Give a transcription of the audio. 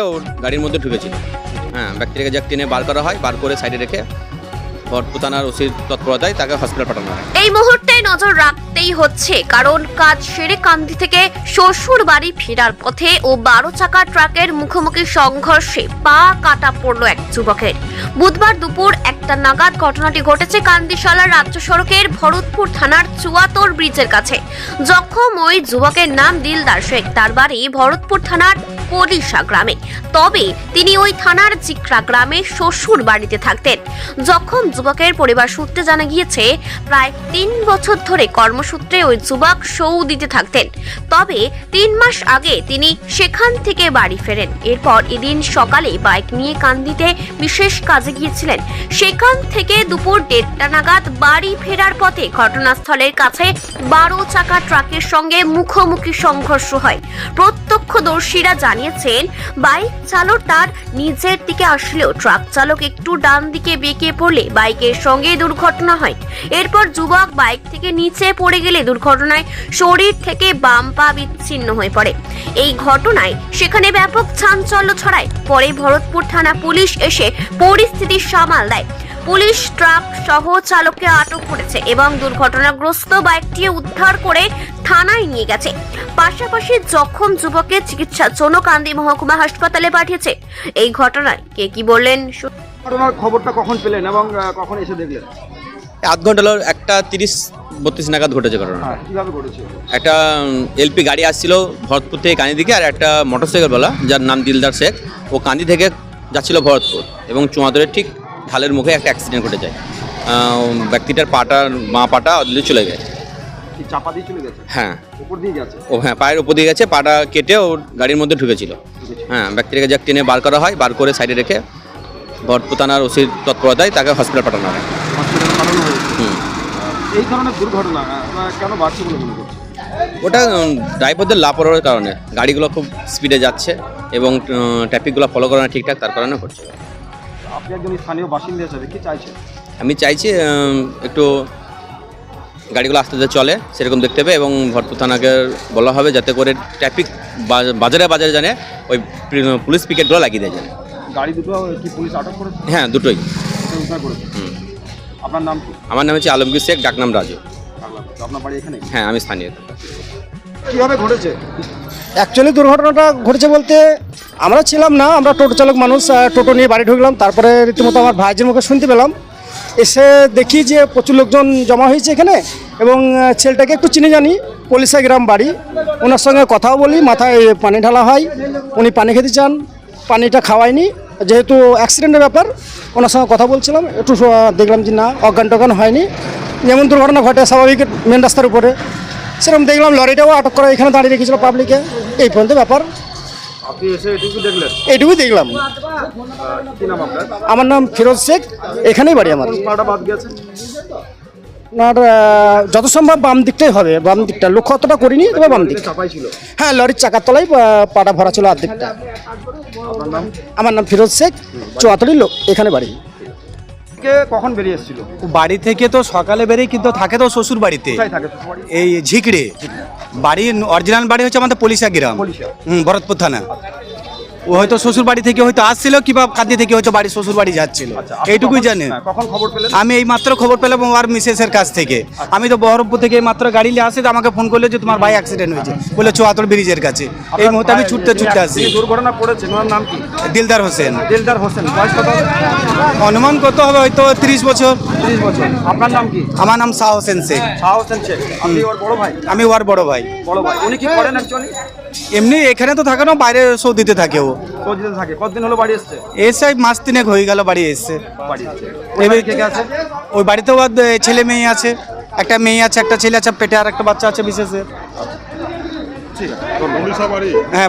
এও গাড়ির মধ্যে ঢুকেছিল। হ্যাঁ ব্যক্তিটাকে যাক টেনে বার করা হয়, বার করে সাইডে রেখে ভরপুর ওসির তৎপরতায় তাকে হসপিটাল পাঠানো হয়। এই মুহূর্তে নজর রাখতেই হচ্ছে, কারণ কাজ সেরে কান্দি থেকে শ্বশুর বাড়ি ফেরার পথে ও বারো চাকা ট্রাকের মুখোমুখি সংঘর্ষে পা কাটা পড়ল এক যুবকের। বুধবার দুপুর একটা নাগাদ ঘটনাটি ঘটেছে কান্দিশালার রাজ্য সড়কের ভরতপুর থানার চুয়াতর ব্রিজের কাছে। জখম ওই যুবকের নাম দিলদার শেখ। তার বাড়ি ভরতপুর থানার পরিশা গ্রামে। তবে তিনি ওই থানার জিকরা গ্রামে শ্বশুর বাড়িতে থাকতেন। যখন যুবকের পরিবার সূত্রে জানা গিয়েছে, প্রায় তিন বছর ধরে কর্মসূত্রে ওই যুবক সৌদিতে থাকতেন। তবে তিন মাস আগে তিনি সেখান থেকে বাড়ি ফেরেন। এরপর এদিন সকালে বাইক নিয়ে কান্দিতে বিশেষ কাজে গিয়েছিলেন। সেখান থেকে দুপুর দেড়টা নাগাদ বাড়ি ফেরার পথে ঘটনাস্থলের কাছে বারো চাকা ট্রাকের সঙ্গে মুখোমুখি সংঘর্ষ হয়। প্রত্যক্ষদর্শীরা জানিয়েছেন, বাইক চালক তার নিজের দিকে আসলেও ট্রাক চালক একটু ডান দিকে বেঁকে পড়লে বাইকের সঙ্গে দুর্ঘটনা হয়। এরপর যুবক বাইক থেকে নিচে পড়ে গেলে দুর্ঘটনায় শরীর থেকে বাম পা বিচ্ছিন্ন হয়ে পড়ে। এই ঘটনায় সেখানে ব্যাপক চাঞ্চল্য ছড়ায়। পরে ভরতপুর থানা পুলিশ এসে পরিস্থিতি সামাল দেয়। পুলিশ ট্রাক সহ চালককে আটক করেছে এবং দুর্ঘটনাগ্রস্ত বাইকটি উদ্ধার করে থানায় নিয়ে গেছে। পাশাপাশি জখম যুবককে চিকিৎসার জন্য কান্দি মহকুমা হাসপাতালে পাঠিয়েছে। এই ঘটনায় কে কি বললেন শু- ঘটনার খবরটা কখন পেলেন এবং আহ, কখন এসে দেখলেন? আধ ঘণ্টা হলো একটা তিরিশ বত্রিশ নাগাদ ঘটেছে ঘটনা হ্যাঁ কীভাবে ঘটেছে? একটা এলপি গাড়ি আসছিল ভরতপুর থেকে কান্দি দিকে আর একটা মোটরসাইকেলওয়ালা যার নাম দিলদার শেখ। ও কান্দি থেকে যাচ্ছিল ভরতপুর এবং চুয়াদরের ঠিক ঢালের মুখে একটা অ্যাক্সিডেন্ট ঘটে যায় ব্যক্তিটার পাটা মা পাটা চলে গেছে। চাপা দিয়ে চলে গেছে? হ্যাঁ। উপর দিয়ে গেছে ও হ্যাঁ পায়ের উপর দিয়ে গেছে পাটা কেটে ওর গাড়ির মধ্যে ঢুকেছিল। হ্যাঁ ব্যক্তিটাকে যাক টেনে বার করা হয় বার করে সাইডে রেখে ভরপুর থানার ওসির তৎপরতায় তাকে হসপিটাল পাঠানো হয়। হসপিটালে পাঠানো হয়েছে। হুম। এই ধরনের দুর্ঘটনা কেন বাড়ছে বলে মনে করছে ওটা ড্রাইভারদের লাপরওয়ার কারণে। গাড়িগুলো খুব স্পিডে যাচ্ছে এবং ট্রাফিকগুলো ফলো করে না ঠিকঠাক তার কারণে করছে আপনি একজন স্থানীয় বাসিন্দা হিসাবে কি চাইছেন? আমি চাইছি একটু গাড়িগুলো আস্তে আস্তে চলে সেরকম দেখতে হবে এবং ভরপুর থানাকে বলা হবে যাতে করে ট্রাফিক বাজারে বাজারে জানে ওই পুলিশ পিকেটগুলো লাগিয়ে দেয় জানে গাড়ি দুটো কি পুলিশ আটক করেছে? হ্যাঁ দুটোই। উদ্ধার করেছে। হুম। আপনার নাম কি? আমার নাম হচ্ছে আলমগীর শেখ ডাকনাম রাজু। আপনার বাড়ি এখানে? হ্যাঁ আমি স্থানীয়। কীভাবে ঘটেছে? অ্যাকচুয়ালি দুর্ঘটনাটা ঘটেছে বলতে আমরা ছিলাম না, আমরা টোটো চালক মানুষ টোটো নিয়ে বাড়ি ঢুকলাম। তারপরে রীতিমতো আমার ভাইয়ের মুখে শুনতে পেলাম। এসে দেখি যে প্রচুর লোকজন জমা হয়েছে এখানে এবং ছেলেটাকে একটু চিনে জানি, পলিসা গ্রাম বাড়ি। ওনার সঙ্গে কথাও বলি, মাথায় পানি ঢালা হয়, উনি পানি খেতে চান, পানিটা খাওয়ায়নি। যেহেতু অ্যাক্সিডেন্টের ব্যাপার, ওনার সঙ্গে কথা বলছিলাম, একটু দেখলাম যে না, অজ্ঞান টজ্ঞান হয়নি। যেমন দুর্ঘটনা ঘটে স্বাভাবিক মেন রাস্তার উপরে। সেরকম দেখলাম, লরিটাও আটক করা এখানে দাঁড়িয়ে রেখেছিল পাবলিকে এই পর্যন্ত ব্যাপার। আপনি এসে এটুকু দেখলেন? এইটুকুই দেখলাম। কি নাম আপনার? আমার নাম ফিরোজ শেখ। এখানেই বাড়ি আমার। পাটা বাদ গেছে আপনার যত সম্ভব বাম দিকটাই হবে। বাম দিকটা। লক্ষ্য অতটা করিনি তবে বাম দিক। হ্যাঁ লরির চাকার তলায় পাটা ভরা ছিল অর্ধেকটা আমার নাম ফিরোজ শেখ। চুয়াতড়ি লোক এখানে বাড়ি। কে কখন বেরিয়ে এসেছিল? বাড়ি থেকে তো সকালে বেরিয়ে কিন্তু থাকে তো শ্বশুর বাড়িতে। থাকে এই ঝিকড়ে। বাড়ির অরিজিনাল বাড়ি হচ্ছে আমাদের পলিশা গ্রাম। ভরতপুর থানা। ও হয়তো শ্বশুর বাড়ি থেকে হয়তো আসছিল কিংবা কান্দি থেকে হয়তো বাড়ি শ্বশুর বাড়ি যাচ্ছিল। আচ্ছা, এইটুকুই জানে হ্যাঁ, কখন খবর পেলেন? আমি এই মাত্র খবর পেলাম ওর মিসেসের কাছ থেকে। আমি তো বহরমপুর থেকে এই মাত্র গাড়ি নিয়ে আসে তো আমাকে ফোন করল যে তোমার ভাই অ্যাক্সিডেন্ট হয়েছে। বলে চুয়াত্তর ব্রিজের কাছে। এই মুহূর্তে আমি ছুটতে ছুটতে আসি। দুর্ঘটনা ওনার নাম কি? দিলদার হোসেন। দিলদার হোসেন বয়স কত অনুমান কত হবে হয়তো তিরিশ বছর। তিরিশ বছর। আপনার নাম কি? আমার নাম শাহ হোসেন শেখ। শাহ হোসেন শেখ। আপনি ওর বড় ভাই? আমি ওর বড় ভাই। বড় ভাই। উনি কি করেন অ্যাকচুয়ালি এমনি এখানে তো থাকে না বাইরে সৌদিতে থাকে ও। কতদিন থাকে। কতদিন হলো বাড়ি এসছে? এসে মাস তিনেক হয়ে গেল বাড়ি এসছে। বাড়ি ওই আছে বাড়িতে ওর ছেলে মেয়ে আছে। একটা মেয়ে আছে একটা ছেলে আছে পেটে আর একটা বাচ্চা আছে বিশেষে। ঠিক আছে। হ্যাঁ